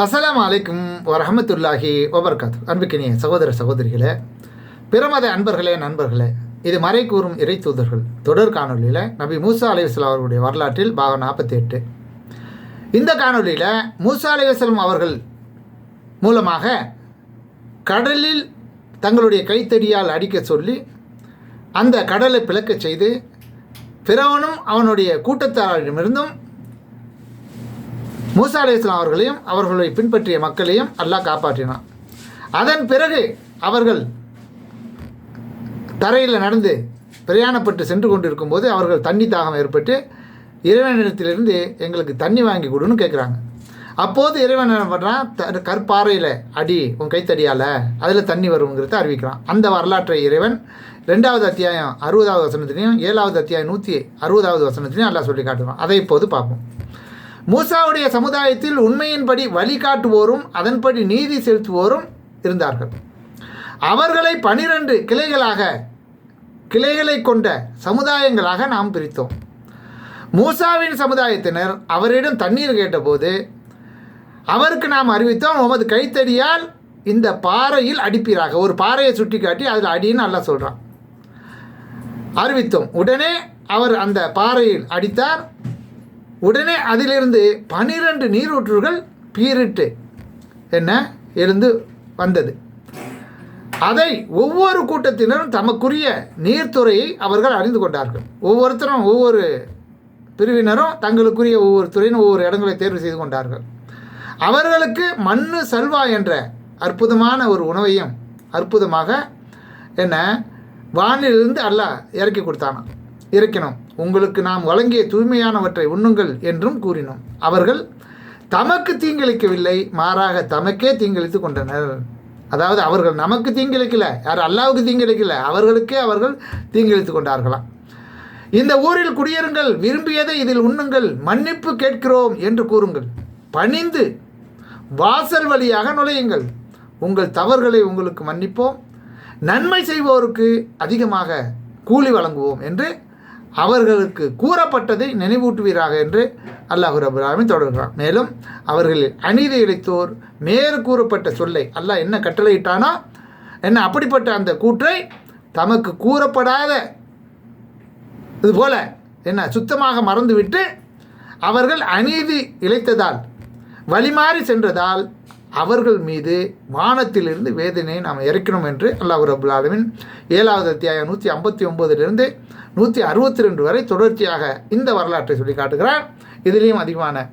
அஸ்லாம் அலைக்கும் வரஹமத்துல்லாஹி வபர்காத் அன்புக்கினிய சகோதர சகோதரிகளே பிரமத அன்பர்களே நண்பர்களே இது மறை கூறும் இறை தூதர்கள் தொடர் காணொலியில் நபி மூசா அலைவாஸ்லாம் அவர்களுடைய வரலாற்றில் பாகம் நாற்பத்தி எட்டு இந்த காணொலியில் மூசா அலைவாஸ்லாம் அவர்கள் மூலமாக கடலில் தங்களுடைய கைத்தடியால் அடிக்க சொல்லி அந்த கடலை பிளக்கச் செய்து பிறவனும் அவனுடைய கூட்டத்தாரிடமிருந்தும் மூசா அலையாம் அவர்களையும் அவர்களை பின்பற்றிய மக்களையும் அல்லாஹ் காப்பாற்றினான். அதன் பிறகு அவர்கள் தரையில் நடந்து பிரயாணப்பட்டு சென்று கொண்டிருக்கும்போது அவர்கள் தண்ணி தாகம் ஏற்பட்டு இறைவனிடத்திலிருந்து எங்களுக்கு தண்ணி வாங்கி கொடுன்னு கேட்குறாங்க அப்போது இறைவன் என்ன பண்ணுறான் த கற்பாறையில் அடி உன் கைத்தடியால் அதில் தண்ணி வருங்கிறத அறிவிக்கிறான். அந்த வரலாற்றை இறைவன் ரெண்டாவது அத்தியாயம் அறுபதாவது வசனத்திலையும் ஏழாவது அத்தியாயம் நூற்றி அறுபதாவது வசனத்திலையும் எல்லாம் சொல்லி காட்டுவான். அதை இப்போது பார்ப்போம். மூசாவுடைய சமுதாயத்தில் உண்மையின்படி வழிகாட்டுவோரும் அதன்படி நீதி செலுத்துவோரும் இருந்தார்கள். அவர்களை பனிரெண்டு கிளைகளாக கிளைகளை கொண்ட சமுதாயங்களாக நாம் பிரித்தோம். மூசாவின் சமுதாயத்தினர் அவரிடம் தண்ணீர் கேட்டபோது அவருக்கு நாம் அறிவித்தோம் உமது கைத்தடியால் இந்த பாறையில் அடிப்பீராக. ஒரு பாறையை சுட்டி காட்டி அதில் அடின்னு நல்லா சொல்கிறான் அறிவித்தோம். உடனே அவர் அந்த பாறையில் அடித்தார். உடனே அதிலிருந்து பனிரெண்டு நீரூற்றுகள் பீரிட்டு என்ன? எழுந்து வந்தது. அதை ஒவ்வொரு கூட்டத்தினரும் தமக்குரிய நீர்த்துறையை அவர்கள் அறிந்து கொண்டார்கள். ஒவ்வொருத்தரும் ஒவ்வொரு பிரிவினரும் தங்களுக்குரிய ஒவ்வொரு துறையினும் ஒவ்வொரு இடங்களை தேர்வு செய்து கொண்டார்கள். அவர்களுக்கு மண்ணு சல்வா என்ற அற்புதமான ஒரு உணவையும் அற்புதமாக என்ன? வானிலிருந்து அல்லாஹ் இறக்கி கொடுத்தானாம் இறக்கினோம் உங்களுக்கு நாம் வழங்கிய தூய்மையானவற்றை உண்ணுங்கள் என்றும் கூறினோம். அவர்கள் தமக்கு தீங்கிழைக்கவில்லை மாறாக தமக்கே தீங்கிழைத்து கொண்டனர். அதாவது அவர்கள் நமக்கு தீங்கிழைக்கல யார் அல்லாவுக்கு தீங்கிழைக்கல அவர்களுக்கே அவர்கள் தீங்கிழைத்து கொண்டார்களாம். இந்த ஊரில் குடியேறுங்கள் விரும்பியதை இதில் உண்ணுங்கள் மன்னிப்பு கேட்கிறோம் என்று கூறுங்கள். பணிந்து வாசல் வழியாக நுழையுங்கள். உங்கள் தவறுகளை உங்களுக்கு மன்னிப்போம். நன்மை செய்வோருக்கு அதிகமாக கூலி வழங்குவோம் என்று அவர்களுக்கு கூறப்பட்டதை நினைவூட்டுவீராக என்று அல்லாஹு ரபுல்லாமின் தொடர்கிறான். மேலும் அவர்களில் அநீதி இழைத்தோர் மேறு கூறப்பட்ட சொல்லை அல்லாஹ் என்ன கட்டளையிட்டானோ என்ன அப்படிப்பட்ட அந்த கூற்றை தமக்கு கூறப்படாத இதுபோல என்ன சுத்தமாக மறந்துவிட்டு அவர்கள் அநீதி இழைத்ததால் வழிமாறி சென்றதால் அவர்கள் மீது வானத்திலிருந்து வேதனையை நாம் இறக்கணும் என்று அல்லாஹ் ரபுல் ஆலமின் ஏழாவது அத்தியாயம் நூற்றி ஐம்பத்தி ஒம்போதிலிருந்து நூற்றி அறுபத்தி ரெண்டு வரை தொடர்ச்சியாக இந்த வரலாற்றை சொல்லி காட்டுகிறார். இதிலேயும் அதிகமான